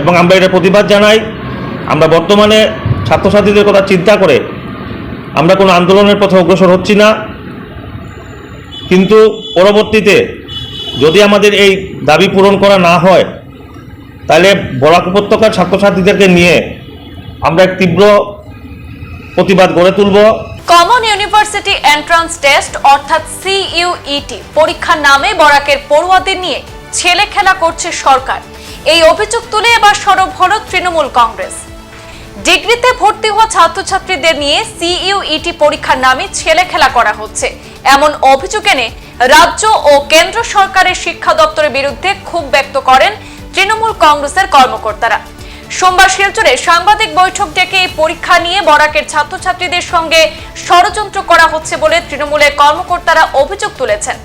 এবং আমরা এটা প্রতিবাদ জানাই। আমরা বর্তমানে ছাত্রছাত্রীদের কথা চিন্তা করে আমরা কোনো আন্দোলনের পথে অগ্রসর হচ্ছি না। কিন্তু পরবর্তীতে যদি আমাদের এই দাবি পূরণ করা না হয়, তাহলে বরাক উপত্যকার ছাত্রছাত্রীদেরকে নিয়ে আমরা এক তীব্র প্রতিবাদ গড়ে তুলব। কমন ইউনিভার্সিটি এন্ট্রান্স টেস্ট, অর্থাৎ সিইউইটি, পরীক্ষার নামে বরাকের পড়ুয়াদের নিয়ে ছেলে খেলা করছে সরকার। এই অভিযোগ তুলে এবার সরব হল তৃণমূল কংগ্রেস। ডিগ্রিতে ভর্তি হওয়া ছাত্রছাত্রীদের নিয়ে সিইউইটি পরীক্ষার নামে ছেলে খেলা করা হচ্ছে। এমন অভিযোগ এনে রাজ্য ও কেন্দ্র সরকারের শিক্ষা দপ্তরের বিরুদ্ধে ক্ষোভ ব্যক্ত করেন তৃণমূল কংগ্রেসের কর্মকর্তারা। সোমবার শিলচরে সাংবাদিক বৈঠক ডেকে এই পরীক্ষা নিয়ে বরাকের ছাত্রছাত্রীদের সঙ্গে ষড়যন্ত্র করা হচ্ছে বলে তৃণমূলের কর্মকর্তারা অভিযোগ তুলেছেন।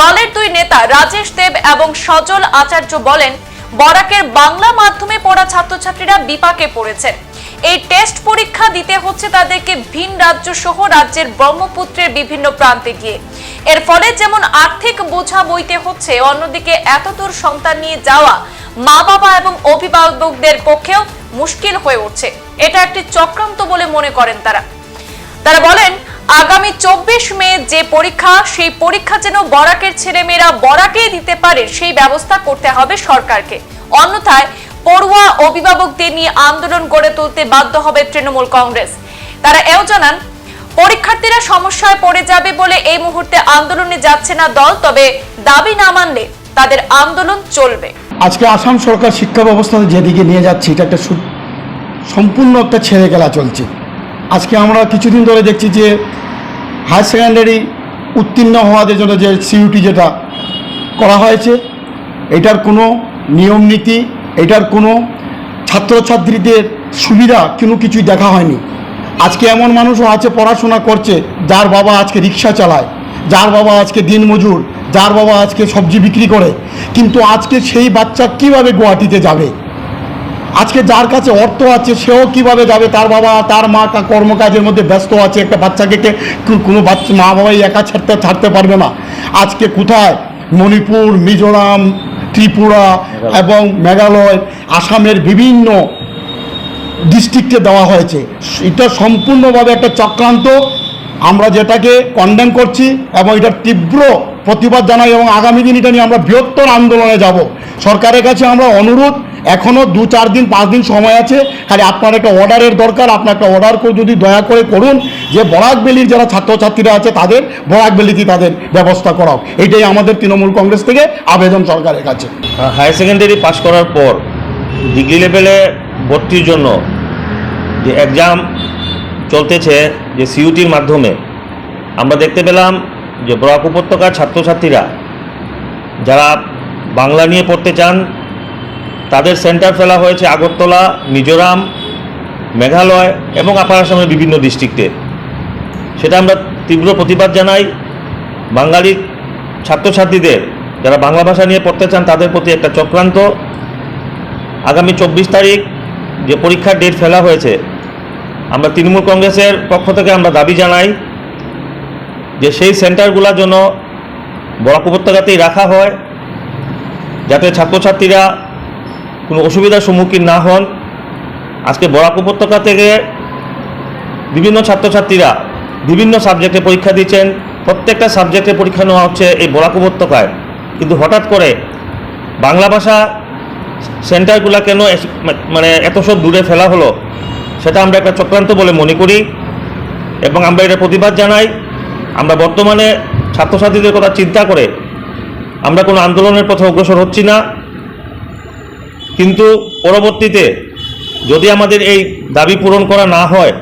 দলের দুই নেতা রাজেশ দেব এবং সজল আচার্য বলেন বরাকের বাংলা মাধ্যমে পড়া ছাত্রছাত্রীরা বিপাকে পড়েছে। এই টেস্ট পরীক্ষা দিতে হচ্ছে তাদেরকে ভিন রাজ্য সহ রাজ্যের ব্রহ্মপুত্রের বিভিন্ন প্রান্তে গিয়ে। এর ফলে যেমন আর্থিক বোঝা বইতে হচ্ছে, অন্যদিকে এত দূর সন্তান নিয়ে যাওয়া মা বাবা এবং অভিভাবকদের পক্ষেও মুশকিল হয়ে উঠছে। এটা একটি চক্রান্ত বলে মনে করেন তারা। তারা বলেন আগামী চব্বিশ মে যে পরীক্ষা, সেই পরীক্ষা যেন বরাকের ছেলেমেয়েরা বরাকেই দিতে পারে, সেই ব্যবস্থা করতে হবে সরকারকে। অন্যথায় পড়ুয়া অভিভাবকদের নিয়ে আন্দোলন গড়ে তুলতে বাধ্য হবে তৃণমূল কংগ্রেস। তারা এও জানান, পরীক্ষার্থীরা সমস্যায় পড়ে যাবে বলে এই মুহূর্তে আন্দোলনে যাচ্ছে না দল, তবে দাবি না মানলে তাদের আন্দোলন চলবে। আজকে আসাম সরকার শিক্ষা ব্যবস্থা যেদিকে নিয়ে যাচ্ছে, এটা একটা সম্পূর্ণ একটা ছেড়ে গেলা চলছে। আজকে আমরা কিছুদিন ধরে দেখছি যে হায়ার সেকেন্ডারি উত্তীর্ণ হওয়াদের জন্য যে সিইউটি যেটা করা হয়েছে, এটার কোনো নিয়ম নীতি, এটার কোনো ছাত্রছাত্রীদের সুবিধা কোনো কিছুই দেখা হয়নি। আজকে এমন মানুষও আছে, পড়াশোনা করছে, যার বাবা আজকে রিক্সা চালায়, যার বাবা আজকে দিনমজুর, যার বাবা আজকে সবজি বিক্রি করে, কিন্তু আজকে সেই বাচ্চা কীভাবে গুয়াহাটিতে যাবে? আজকে যার কাছে অর্থ আছে সেও কীভাবে যাবে? তার বাবা তার মা কর্মকাজের মধ্যে ব্যস্ত আছে একটা বাচ্চাকে কে- কোনো বাচ্চা মা বাবাই একা ছাড়তে ছাড়তে পারবে না। আজকে কোথায়? মণিপুর মিজোরাম ত্রিপুরা এবং মেঘালয় আসামের বিভিন্ন ডিস্ট্রিক্টে দেওয়া হয়েছে। এটা সম্পূর্ণভাবে একটা চক্রান্ত। আমরা যেটাকে কন্ডেম করছি এবং এটার তীব্র প্রতিবাদ জানাই এবং আগামী দিন এটা নিয়ে আমরা বৃহত্তর আন্দোলনে যাব। সরকারের কাছে আমরা অনুরোধ এখনও দু চার দিন, পাঁচ দিন সময় আছে। খালি আপনার একটা অর্ডারের দরকার আপনার একটা অর্ডার করে যদি দয়া করে করুন যে বরাকবেলির যারা ছাত্রছাত্রীরা আছে তাদের বরাকবেলিতে তাদের ব্যবস্থা করাও। এটাই আমাদের তৃণমূল কংগ্রেস থেকে আবেদন সরকারের কাছে। হায়ার সেকেন্ডারি পাশ করার পর ডিগ্রি লেভেলে ভর্তির জন্য যে এক্সাম চলতেছে যে সিইউটির মাধ্যমে, আমরা দেখতে পেলাম যে বরাক উপত্যকার ছাত্রছাত্রীরা যারা বাংলা নিয়ে পড়তে চান তাদের সেন্টার ফেলা হয়েছে আগরতলা, মিজোরাম, মেঘালয় এবং আপার আসামের বিভিন্ন ডিস্ট্রিক্টে সেটা আমরা তীব্র প্রতিবাদ জানাই। বাঙালি ছাত্রছাত্রীদের যারা বাংলা ভাষা নিয়ে পড়তে চান, তাদের প্রতি একটা চক্রান্ত। আগামী চব্বিশ তারিখ যে পরীক্ষার ডেট ফেলা হয়েছে, আমরা তৃণমূল কংগ্রেসের পক্ষ থেকে আমরা দাবি জানাই যে সেই সেন্টারগুলোর জন্য বরাক উপত্যকাতেই রাখা হয়, যাতে ছাত্রছাত্রীরা কোনো অসুবিধার সম্মুখীন না হন। আজকে বরাক উপত্যকা থেকে বিভিন্ন ছাত্রছাত্রীরা বিভিন্ন সাবজেক্টে পরীক্ষা দিচ্ছেন। প্রত্যেকটা সাবজেক্টে পরীক্ষা নেওয়া হচ্ছে এই বরাক উপত্যকায়। কিন্তু হঠাৎ করে বাংলা ভাষা সেন্টারগুলো কেন মানে এত সব দূরে ফেলা হলো, সেটা আমরা একটা চক্রান্ত বলে মনে করি এবং আমরা এটা প্রতিবাদ জানাই। আমরা বর্তমানে ছাত্রছাত্রীদের কথা চিন্তা করে আমরা কোনো আন্দোলনের পথে অগ্রসর হচ্ছি না। কিন্তু পরবর্তীতে যদি আমাদের এই দাবি পূরণ করা না হয়,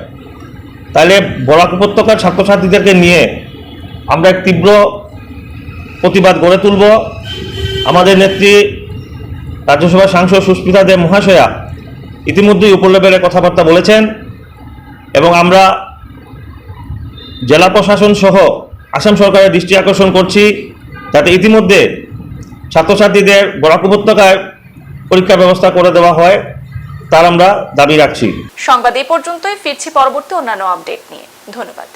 তাহলে বরাক উপত্যকার ছাত্রছাত্রীদেরকে নিয়ে আমরা এক তীব্র প্রতিবাদ গড়ে তুলব। আমাদের নেত্রী রাজ্যসভার সাংসদ সুস্মিতা দেব মহাশয়া ইতিমধ্যেই উপর লেভেলে কথাবার্তা বলেছেন এবং আমরা জেলা প্রশাসন সহ আসাম সরকারের দৃষ্টি আকর্ষণ করছি, যাতে ইতিমধ্যে ছাত্রছাত্রীদের বরাক উপত্যকায় পরীক্ষা ব্যবস্থা করে দেওয়া হয়, তার আমরা দাবি রাখছি। সংবাদ এই পর্যন্তই, ফিরছি পরবর্তী অন্যান্য আপডেট নিয়ে। ধন্যবাদ।